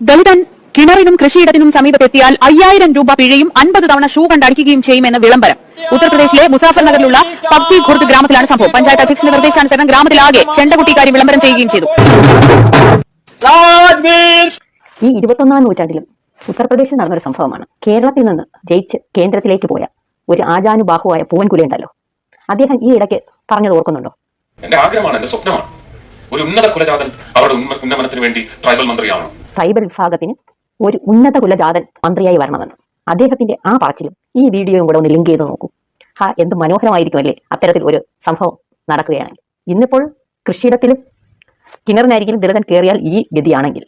ദളിതൻ കിണറിനും കൃഷിയിടത്തിനും സമീപത്തെത്തിയാൽ അയ്യായിരം രൂപ പിഴയും അൻപത് തവണ ഷൂ കണ്ടടിക്കുകയും ചെയ്യുമെന്ന് വിളംബരം. ഉത്തർപ്രദേശിലെ മുസാഫർ നഗറിലുള്ള പക്തി ഖുർദ് ഗ്രാമത്തിലാണ് സംഭവം. പഞ്ചായത്ത് അധ്യക്ഷന്റെ നിർദ്ദേശാനുസരണം ഗ്രാമത്തിലാകെ ചെണ്ടകുട്ടി കാര്യം വിളംബരം ചെയ്യുകയും ചെയ്തു. രാജ്വീർ ഈ ഇരുപത്തൊന്നാം നൂറ്റാണ്ടിലും ഉത്തർപ്രദേശിൽ നടന്നൊരു സംഭവമാണ്. കേരളത്തിൽ നിന്ന് ജയിച്ച് കേന്ദ്രത്തിലേക്ക് പോയ ഒരു ആചാനുബാഹുവായ പൂവൻകുലി ഉണ്ടല്ലോ അദ്ദേഹം ഈ ഇടയ്ക്ക് പറഞ്ഞത് ഓർക്കുന്നുണ്ടോ? എന്റെ ആഗ്രഹമാണ് എന്റെ സ്വപ്നമാണ്. ഒരു ഉന്നത കുലജാതൻ അവരുടെ ഉന്നമനത്തിന് വേണ്ടി ട്രൈബൽ മന്ത്രിയാവണം. ട്രൈബൽ വിഭാഗത്തിന് ഒരു ഉന്നത കുലജാതൻ മന്ത്രിയായി വരണമെന്ന്. അദ്ദേഹത്തിന്റെ ആ പറച്ചിലും ഈ വീഡിയോയും കൂടെ ഒന്ന് ലിങ്ക് ചെയ്ത് നോക്കൂ. ഹാ എന്ത് മനോഹരമായിരിക്കും അല്ലേ? അത്തരത്തിൽ ഒരു സംഭവം നടക്കുകയാണെങ്കിൽ. ഇന്നിപ്പോൾ കൃഷിയിടത്തിലും കിണറിനായിരിക്കും ദളിതൻ കയറിയാൽ ഈ ഗതിയാണെങ്കിൽ.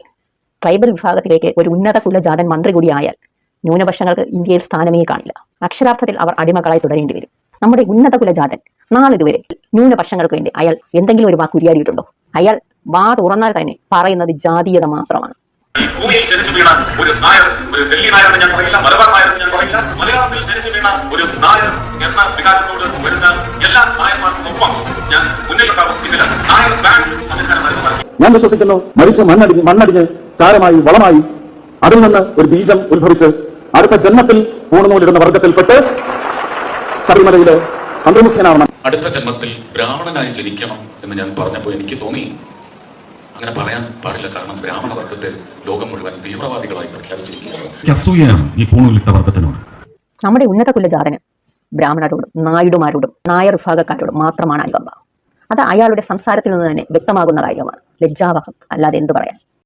ട്രൈബൽ വിഭാഗത്തിലേക്ക് ഒരു ഉന്നത കുലജാതൻ മന്ത്രി കൂടിയായാൽ ന്യൂനപക്ഷങ്ങൾക്ക് ഇന്ത്യയിൽ സ്ഥാനമേ കാണില്ല. അക്ഷരാർത്ഥത്തിൽ അവർ അടിമകളായി തുടരേണ്ടി വരും. നമ്മുടെ ഉന്നത കുലജാതൻ നാളിതുവരെ ന്യൂനപക്ഷങ്ങൾക്ക് വേണ്ടി അയാൾ എന്തെങ്കിലും ഒരു വാക്ക് ഉരിയാടിയിട്ടുണ്ടോ? അയാൾ വാ തുറന്നാൽ തന്നെ പറയുന്നത് ജാതീയത മാത്രമാണ്. ഈ ഭൂമിയിൽ ജനിച്ചു വീണ ഒരു നായർ ഒരു ഡൽഹി നായർ എന്ന് ഞാൻ പറയില്ല മലബാർ നായർ എന്ന് ഞാൻ പറയില്ല. മലയാളത്തിൽ ജനിച്ചു വീണ ഒരു നായർ എന്ന വികാരത്തോട് വരുന്ന എല്ലാ നായന്മാർക്കും ഒപ്പം ഞാൻ മുന്നിലുണ്ടാവും ഇതിൽ നായർ ബാങ്ക് സംവിധാനമായിരുന്നു ഞാൻ വിശ്വസിക്കുന്നു മരിച്ച മണ്ണടിഞ്ഞ് മണ്ണടിഞ്ഞ് ചാരമായി വളമായി അതിൽ നിന്ന് ഒരു ബീജം ഉത്ഭവിച്ച് അടുത്ത ജന്മത്തിൽ പൂണുനൂലിടുന്ന വർഗത്തിൽപ്പെട്ട് ശബരിമലയിലെ അന്തർമുഖ്യനാവണം അടുത്ത ജന്മത്തിൽ ബ്രാഹ്മണനായി ജനിക്കണം എന്ന് ഞാൻ പറഞ്ഞപ്പോൾ എനിക്ക് തോന്നി. അങ്ങനെ പറയാൻ പാടില്ല. കാരണം ബ്രാഹ്മണ വർഗത്തെ ലോകം മുഴുവൻ തീവ്രവാദികളായി പ്രഖ്യാപിച്ചിരിക്കുകയാണ്. നമ്മുടെ ഉന്നത കുലജാതന് ബ്രാഹ്മണരോടും നായിഡുമാരോടും നായർ വിഭാഗക്കാരോടും മാത്രമാണ് അനുകമ്പ. അത് അയാളുടെ സംസാരത്തിൽ നിന്ന് തന്നെ വ്യക്തമാകുന്ന കാര്യമാണ്. ലജ്ജാവഹം അല്ലാതെ എന്തു പറയാൻ?